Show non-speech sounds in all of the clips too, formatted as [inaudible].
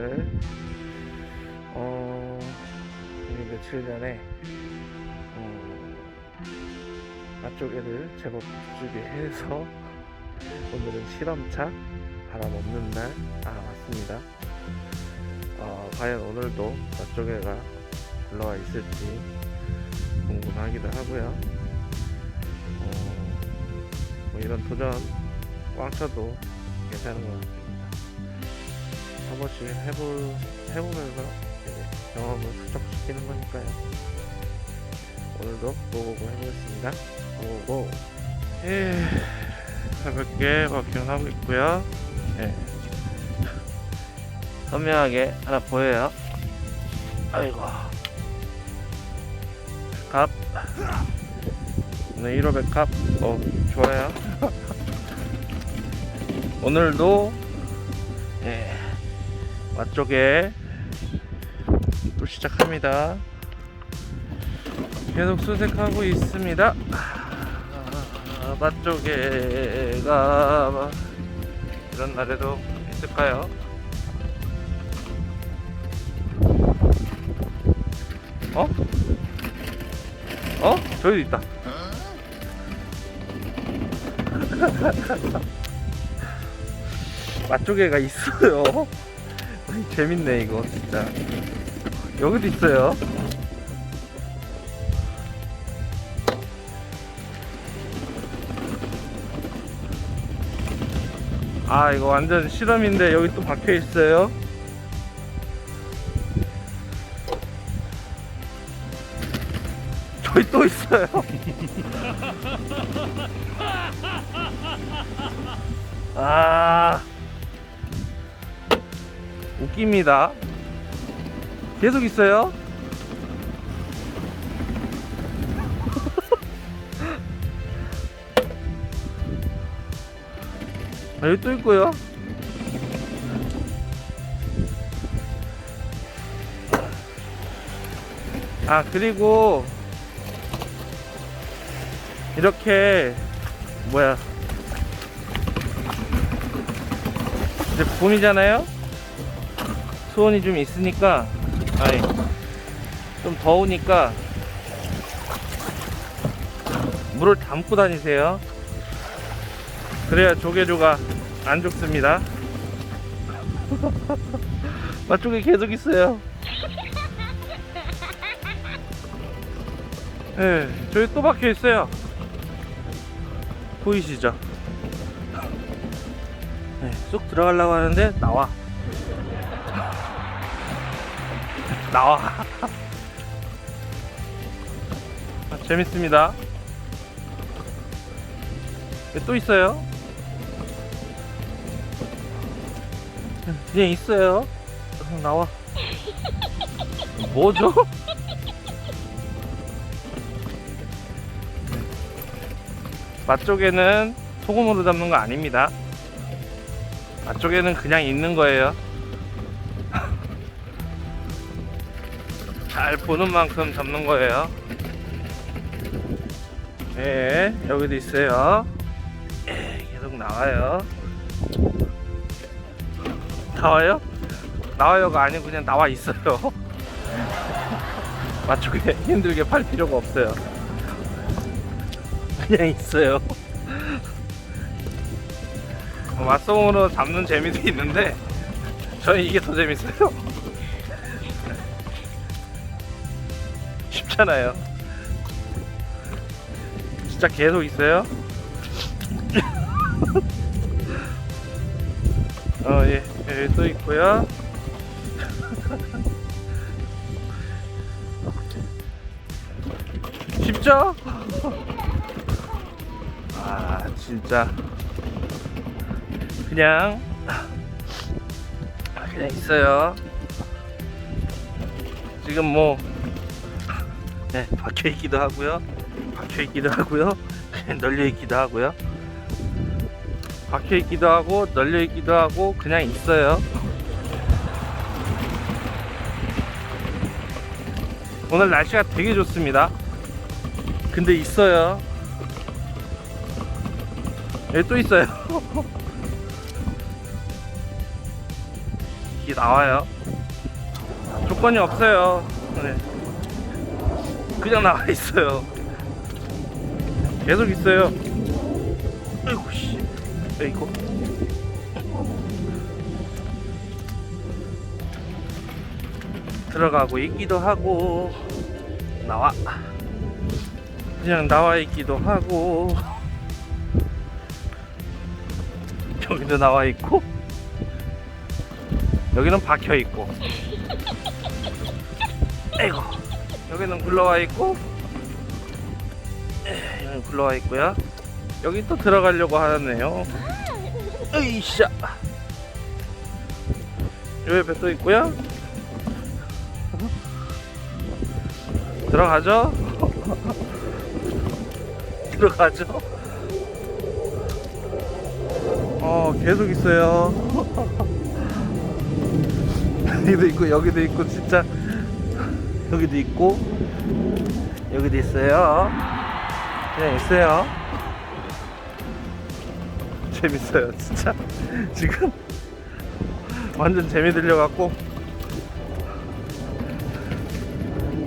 오늘 어 며칠 전에 어, 맛쪽 애들 제법 준비해서 [laughs] 오늘은 실험차 바람 없는 날 알아봤습니다. 어, 과연 오늘도 맛쪽 애가 올라와 있을지 궁금하기도 하고요. 어, 뭐 이런 도전 꽝 쳐도 괜찮은 것 같아요. 한 번씩 해볼, 해보면서 경험을 축적시키는 거니까요. 오늘도 고고고 해보겠습니다. 고고. 예, 가볍게 버킹 하고 있고요. 예. 선명하게 하나 보여요. 아이고. 갑. 네, 1호 백합. 어, 좋아요. 오늘도, 예, 맛쪽에 또 시작합니다. 계속 수색하고 있습니다. 아, 맛조개가 이런 날에도 있을까요? 어? 어? 저기도 있다. [laughs] 맛조개가 있어요. 재밌네 이거 진짜. 여기도 있어요. 아 이거 완전 실험인데 여기 또 박혀 있어요. [laughs] 저기 또 있어요. [laughs] 아 웃깁니다. 계속 있어요. 아, 여기 또 있고요. 아, 그리고 이렇게 뭐야 이제 봄이잖아요. 수온이 좀 있으니까 아니 좀 더우니까 물을 담고 다니세요. 그래야 조개류가 안 죽습니다. [laughs] 맛조개 계속 있어요. 네, 저기 또 박혀 있어요. 보이시죠? 네, 쑥 들어가려고 하는데 나와. 나와. 아, 재밌습니다. 네, 또 있어요. 그냥 있어요. 어, 나와. 뭐죠? 맛쪽에는 소금으로 잡는 거 아닙니다. 맛쪽에는 그냥 있는 거예요. 잘 보는 만큼 잡는 거예요. 네, 여기도 있어요. 예, 계속 나와요. 나와요? 나와요가 아니고 그냥 나와 있어요. [laughs] 맞추게 힘들게 팔 필요가 없어요. 그냥 있어요. 뭐 맛송으로 잡는 재미도 있는데 저는 이게 더 재밌어요. 쉽잖아요. 진짜 계속 있어요. [laughs] 어, 예, 여기 또 있고요. [laughs] 쉽죠? [laughs] 아, 진짜. 그냥, 그냥 있어요. 지금 뭐, 네, 박혀 있기도 하고요. 박혀 있기도 하고요. 널려 있기도 하고요. 박혀 있기도 하고 널려 있기도 하고 그냥 있어요. 오늘 날씨가 되게 좋습니다. 근데 있어요. 여기 또 있어요. [laughs] 이게 나와요. 조건이 없어요. 네. 그냥 나와 있어요. 계속 있어요. 아이고 씨. 아이고. 들어가고 있기도 하고 나와. 그냥 나와 있기도 하고 [laughs] 여기도 나와 있고 여기는 박혀 있고 [laughs] 아이고 여기는 굴러와 있고 에, 여기는 굴러와 있고요. 여기 또 들어가려고 하네요. 으이샤! 요 옆에 또 있고요. 들어가죠? [laughs] 들어가죠? 어 계속 있어요. [laughs] 여기도 있고 여기도 있고 진짜 여기도 있고 여기도 있어요. 그냥 있어요. [laughs] 재밌어요 진짜. [laughs] 지금 완전 재미 들려갖고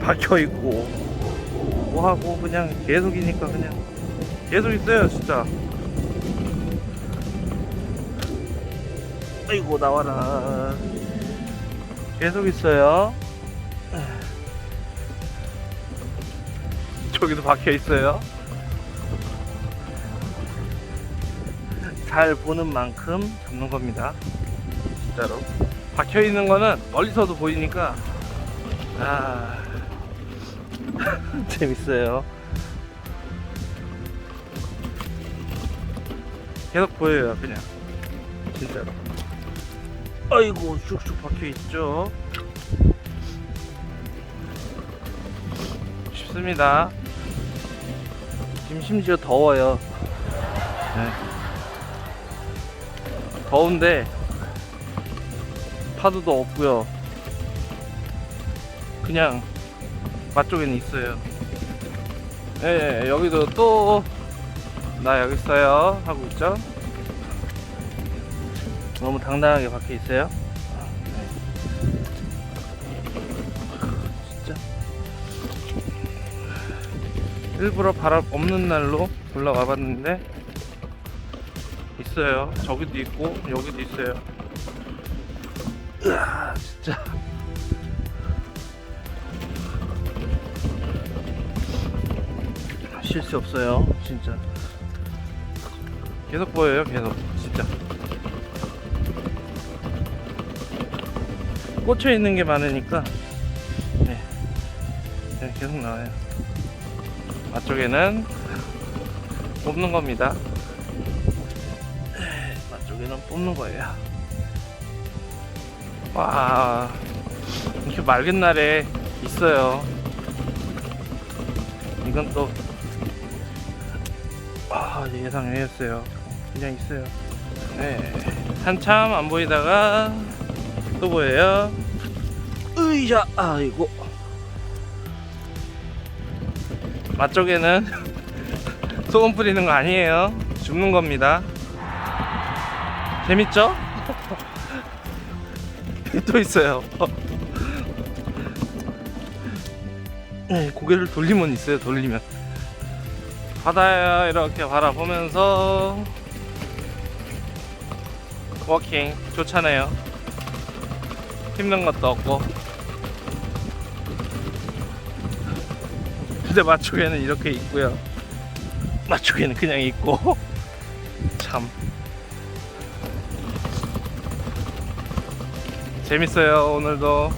박혀있고 뭐하고 그냥 계속이니까 그냥 계속 있어요 진짜. 아이고 나와라. 계속 있어요 저기도 박혀 있어요. 잘 보는 만큼 잡는 겁니다. 진짜로. 박혀 있는 거는 멀리서도 보이니까 아 [laughs] 재밌어요. 계속 보여요 그냥. 진짜로. 아이고 쭉쭉 박혀 있죠? 쉽습니다 지금 심지어 더워요. 네. 더운데 파도도 없고요. 그냥 맛쪽에는 있어요. 예, 예 여기도 또 나 여기 있어요. 하고 있죠? 너무 당당하게 박혀 있어요 일부러 바람 없는 날로 올라와 봤는데 있어요. 저기도 있고 여기도 있어요. 으아 진짜. 쉴수 없어요 진짜. 계속 보여요 계속. 진짜. 꽂혀 있는 게 많으니까. 네. 네, 계속 나와요 앞쪽에는 뽑는 겁니다 네, 앞쪽에는 뽑는 거예요 와 이렇게 맑은 날에 있어요 이건 또 아, 예상 외였어요. 그냥 있어요. 네. 한참 안 보이다가 또 보여요. 으이자, 아이고. 맛쪽에는 [laughs] 소금 뿌리는 거 아니에요. 죽는 겁니다. 재밌죠? [laughs] 또 있어요. 네, [laughs] 고개를 돌리면 있어요. 돌리면. 바다에 이렇게 바라보면서 워킹 좋잖아요. 힘든 것도 없고. 근데 마축에는 이렇게 있고요. 마축에는 그냥 있고. [laughs] 참. 재밌어요, 오늘도.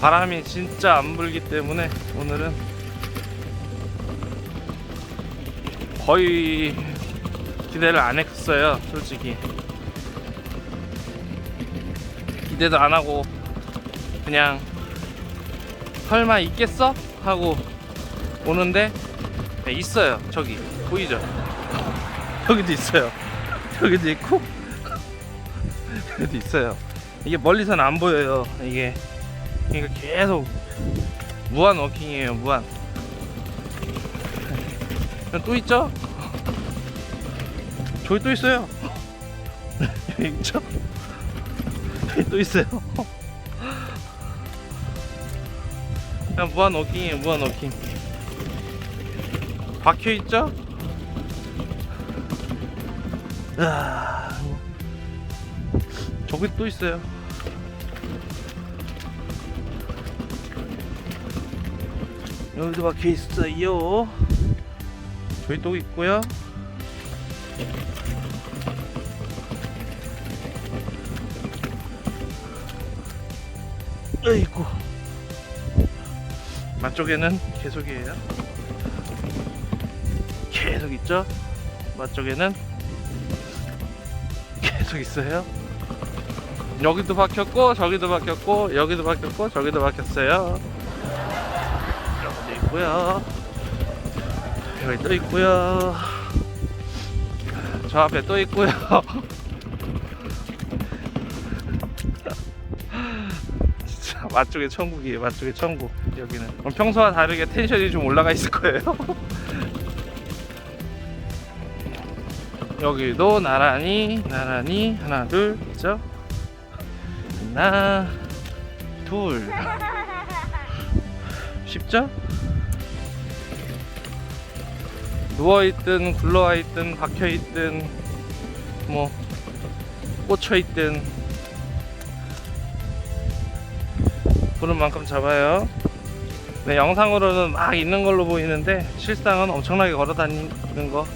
바람이 진짜 안 불기 때문에 오늘은 거의 기대를 안 했어요, 솔직히. 기대도 안 하고 그냥 설마 있겠어? 하고 오는데 네, 있어요. 저기 보이죠? 여기도 있어요. [laughs] 여기도 있고 여기도 있어요. 이게 멀리서는 안 보여요. 이게 그러니까 계속 무한 워킹이에요. 무한. 또 있죠? 저기 또 있어요. [laughs] 여기 있죠? 여기 또 있어요. [laughs] 그냥 무한 워킹이에요 무한 워킹 박혀있죠? 아, 저기 또 있어요. 여기도 박혀있어요. 저기 또 있고요. 어이구 맛쪽에는 계속이에요 계속 있죠? 맛쪽에는? 계속 있어요? 여기도 박혔고 저기도 박혔고 여기도 박혔고 저기도 박혔어요. 여기도 있고요. 여기 또 있고요. 저 앞에 또 있고요. [laughs] 진짜 맛쪽의 천국이에요 맛쪽의 천국. 여기는. 평소와 다르게 텐션이 좀 올라가 있을 거예요 [laughs] 여기도 나란히 나란히. 하나 둘 있죠? 하나 둘. 쉽죠? 누워있든 굴러와있든 박혀있든 뭐 꽂혀있든. 부른 만큼 잡아요. 네 영상으로는 막 있는 걸로 보이는데 실상은 엄청나게 걸어 다니는 거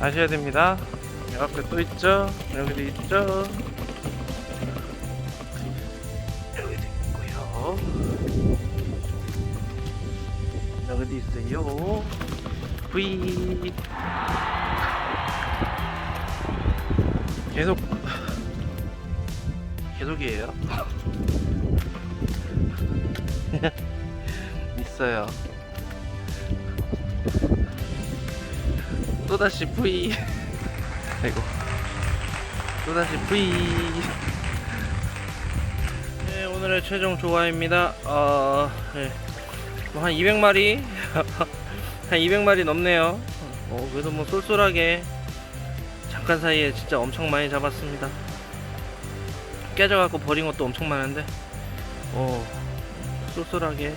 아셔야 됩니다. 여기 또 있죠? 여기도 있죠? 여기도 있고요. 여기도 있어요. V 계속. 계속이에요? [laughs] 있어요 또다시 V 아이고. 또다시 V 네 오늘의 최종 조화입니다. 어, 네. 뭐 한 200마리? 한 200마리 [laughs] 넘네요. 어, 그래도 뭐 쏠쏠하게 잠깐 사이에 진짜 엄청 많이 잡았습니다. 깨져갖고 버린 것도 엄청 많은데 어, 쏠쏠하게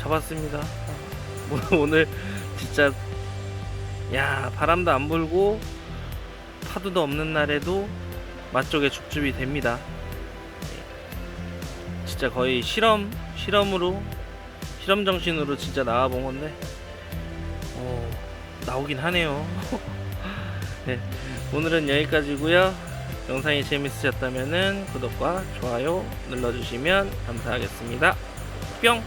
잡았습니다. 오- 오늘 진짜 야 바람도 안 불고 파도도 없는 날에도 맛쪽에 죽즙이 됩니다. 진짜 거의 실험 실험으로 실험 정신으로 진짜 나와 본 건데 어, 나오긴 하네요. [laughs] 네, 오늘은 여기까지고요. 영상이 재밌으셨다면 구독과 좋아요 눌러주시면 감사하겠습니다. 뿅